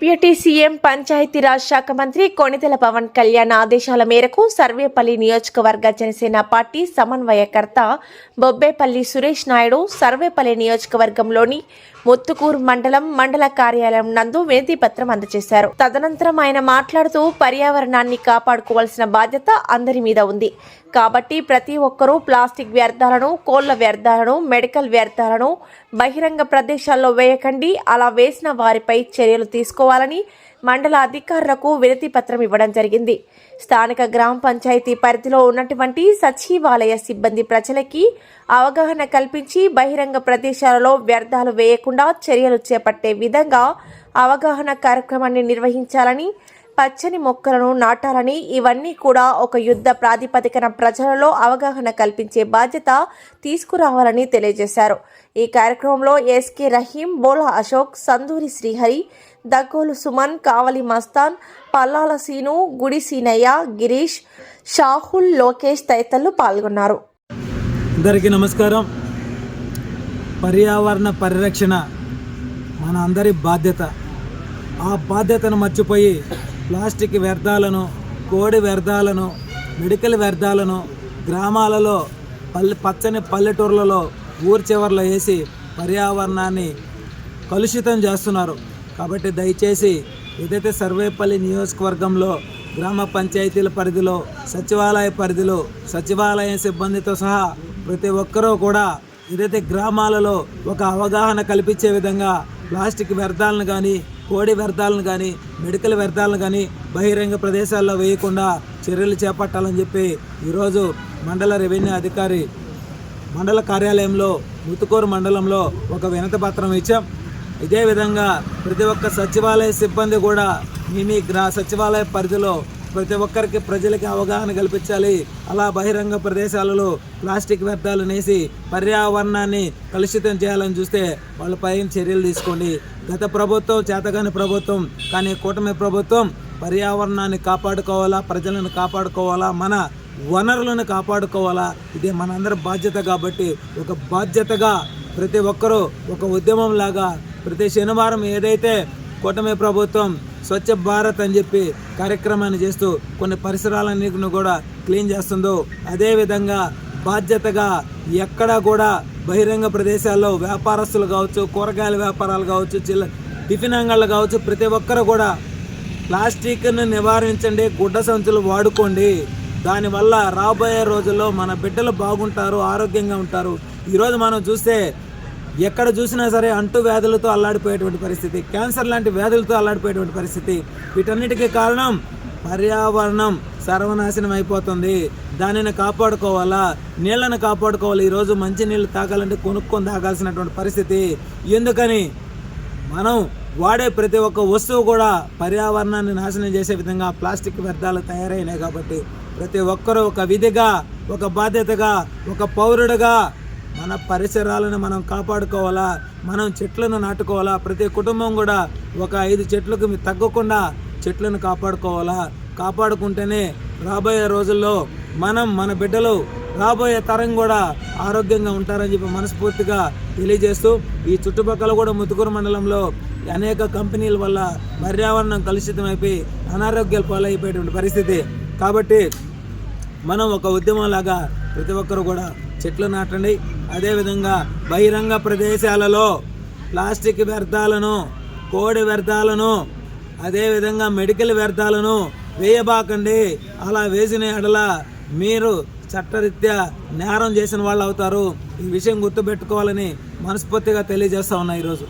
P deputy CM Panchayati Raj శాఖ మంత్రి కొణితెల పవన్ కళ్యాణ్ ఆదేశాల మేరకు సర్వేపల్లి నియోజకవర్గ జనసేన పార్టీ సమన్వయకర్త బొబ్బేపల్లి సురేష్ నాయుడు సర్వేపల్లి నియోజకవర్గంలోని ముత్తుకూరు మండలం మండల కార్యాలయం నందు వినతి పత్రం అందజేశారు. తదనంతరం ఆయన మాట్లాడుతూ పర్యావరణాన్ని కాపాడుకోవాల్సిన బాధ్యత అందరి మీద ఉంది. కాబట్టి ప్రతి ఒక్కరూ ప్లాస్టిక్ వ్యర్థాలను కోళ్ళ వ్యర్థాలను మెడికల్ వ్యర్థాలను బహిరంగ ప్రదేశాల్లో వేయకండి. అలా వేసిన వారిపై చర్యలు తీసుకోవాలని మండల అధికారులకు వినతి పత్రం ఇవ్వడం జరిగింది. స్థానిక గ్రామ పంచాయతీ పరిధిలో ఉన్నటువంటి సచివాలయ సిబ్బంది ప్రజలకి అవగాహన కల్పించి బహిరంగ ప్రదేశాలలో వ్యర్థాలు వేయకుండా చర్యలు చేపట్టే విధంగా అవగాహన కార్యక్రమాన్ని నిర్వహించాలని పచ్చని మొక్కలను నాటాలని ఇవన్నీ కూడా ఒక యుద్ధ ప్రాతిపదికన ప్రజలలో అవగాహన కల్పించే బాధ్యత తీసుకురావాలని తెలియజేశారు. ఈ కార్యక్రమంలో ఎస్కే రహీం బోలా అశోక్ సందూరి శ్రీహరి దగ్గోలు సుమన్ కావలి మస్తాన్ పల్లాల సీను గుడి సీనయ్య గిరీష్ షాహుల్ లోకేష్ తదితరులు పాల్గొన్నారు. అందరికీ నమస్కారం. పర్యావరణ పరిరక్షణ మన అందరి బాధ్యత. ఆ బాధ్యతను మర్చిపోయి ప్లాస్టిక్ వ్యర్థాలను కోడి వ్యర్థాలను మెడికల్ వ్యర్థాలను గ్రామాలలో పల్లె పచ్చని పల్లెటూర్లలో ఊరి చివర్లో వేసి పర్యావరణాన్ని కలుషితం చేస్తున్నారు. కాబట్టి దయచేసి ఏదైతే సర్వేపల్లి నియోజకవర్గంలో గ్రామ పంచాయతీల పరిధిలో సచివాలయ పరిధిలో సచివాలయ సిబ్బందితో సహా ప్రతి ఒక్కరూ కూడా ఏదైతే గ్రామాలలో ఒక అవగాహన కల్పించే విధంగా ప్లాస్టిక్ వ్యర్థాలను కానీ కోడి వ్యర్థాలను కానీ మెడికల్ వ్యర్థాలను కానీ బహిరంగ ప్రదేశాల్లో వేయకుండా చర్యలు చేపట్టాలని చెప్పి ఈరోజు మండల రెవెన్యూ అధికారి మండల కార్యాలయంలో ముతుకూరు మండలంలో ఒక వినతి పత్రం ఇచ్చాం. ఇదే విధంగా ప్రతి ఒక్క సచివాలయ సిబ్బంది కూడా మీ మీ గ్రా సచివాలయ పరిధిలో ప్రతి ఒక్కరికి ప్రజలకి అవగాహన కల్పించాలి. అలా బహిరంగ ప్రదేశాలలో ప్లాస్టిక్ వ్యర్థాలు నేసి పర్యావరణాన్ని కలుషితం చేయాలని చూస్తే వాళ్ళపై చర్యలు తీసుకోండి. గత ప్రభుత్వం చేతగాని ప్రభుత్వం కానీ కూటమి ప్రభుత్వం పర్యావరణాన్ని కాపాడుకోవాలా ప్రజలను కాపాడుకోవాలా మన వనరులను కాపాడుకోవాలా? ఇది మనందరి బాధ్యత కాబట్టి ఒక బాధ్యతగా ప్రతి ఒక్కరూ ఒక ఉద్యమం లాగా ప్రతి శనివారం ఏదైతే కూటమి ప్రభుత్వం స్వచ్ఛ భారత్ అని చెప్పి కార్యక్రమాన్ని చేస్తూ కొన్ని పరిసరాలన్నిటిని కూడా క్లీన్ చేస్తుందో అదేవిధంగా బాధ్యతగా ఎక్కడా కూడా బహిరంగ ప్రదేశాల్లో వ్యాపారస్తులు కావచ్చు కూరగాయల వ్యాపారాలు కావచ్చు చిల్ల టిఫిన్ అంగళ్ళు కావచ్చు ప్రతి ఒక్కరు కూడా ప్లాస్టిక్ను నివారించండి గుడ్డ సంచులు వాడుకోండి. దానివల్ల రాబోయే రోజుల్లో మన బిడ్డలు బాగుంటారు ఆరోగ్యంగా ఉంటారు. ఈరోజు మనం చూస్తే ఎక్కడ చూసినా సరే అంటు వ్యాధులతో అల్లాడిపోయేటువంటి పరిస్థితి క్యాన్సర్ లాంటి వ్యాధులతో అల్లాడిపోయేటువంటి పరిస్థితి. వీటన్నిటికీ కారణం పర్యావరణం సర్వనాశనం అయిపోతుంది. దానిని కాపాడుకోవాలా? నీళ్ళను కాపాడుకోవాలి. ఈరోజు మంచి నీళ్ళు తాగాలంటే కొనుక్కొని తాగాల్సినటువంటి పరిస్థితి. ఎందుకని? మనం వాడే ప్రతి ఒక్క వస్తువు కూడా పర్యావరణాన్ని నాశనం చేసే విధంగా ప్లాస్టిక్ వ్యర్థాలు తయారైనాయి కాబట్టి ప్రతి ఒక్కరూ ఒక విధిగా ఒక బాధ్యతగా ఒక పౌరుడుగా మన పరిసరాలను మనం కాపాడుకోవాలా? మనం చెట్లను నాటుకోవాలా? ప్రతి కుటుంబం కూడా ఒక ఐదు చెట్లకు తగ్గకుండా చెట్లను కాపాడుకోవాలా? కాపాడుకుంటేనే రాబోయే రోజుల్లో మనం మన బిడ్డలు రాబోయే తరం కూడా ఆరోగ్యంగా ఉంటారని చెప్పి మనస్ఫూర్తిగా తెలియజేస్తూ ఈ చుట్టుపక్కల కూడా ముతుకూరు మండలంలో అనేక కంపెనీల వల్ల పర్యావరణం కలుషితమైపోయి అనారోగ్యాలు పాలైపోయేటువంటి పరిస్థితి. కాబట్టి మనం ఒక ఉద్యమంలాగా ప్రతి ఒక్కరు కూడా చెట్లు నాటండి. అదేవిధంగా బహిరంగ ప్రదేశాలలో ప్లాస్టిక్ వ్యర్థాలను కోడి వ్యర్థాలను అదేవిధంగా మెడికల్ వ్యర్థాలను వేయబాకండి. అలా వేసిన ఎడల మీరు చట్టరీత్యా నేరం చేసిన వాళ్ళు అవుతారు ఈ విషయం గుర్తుపెట్టుకోవాలని మనస్ఫూర్తిగా తెలియజేస్తా ఉన్నా ఈరోజు.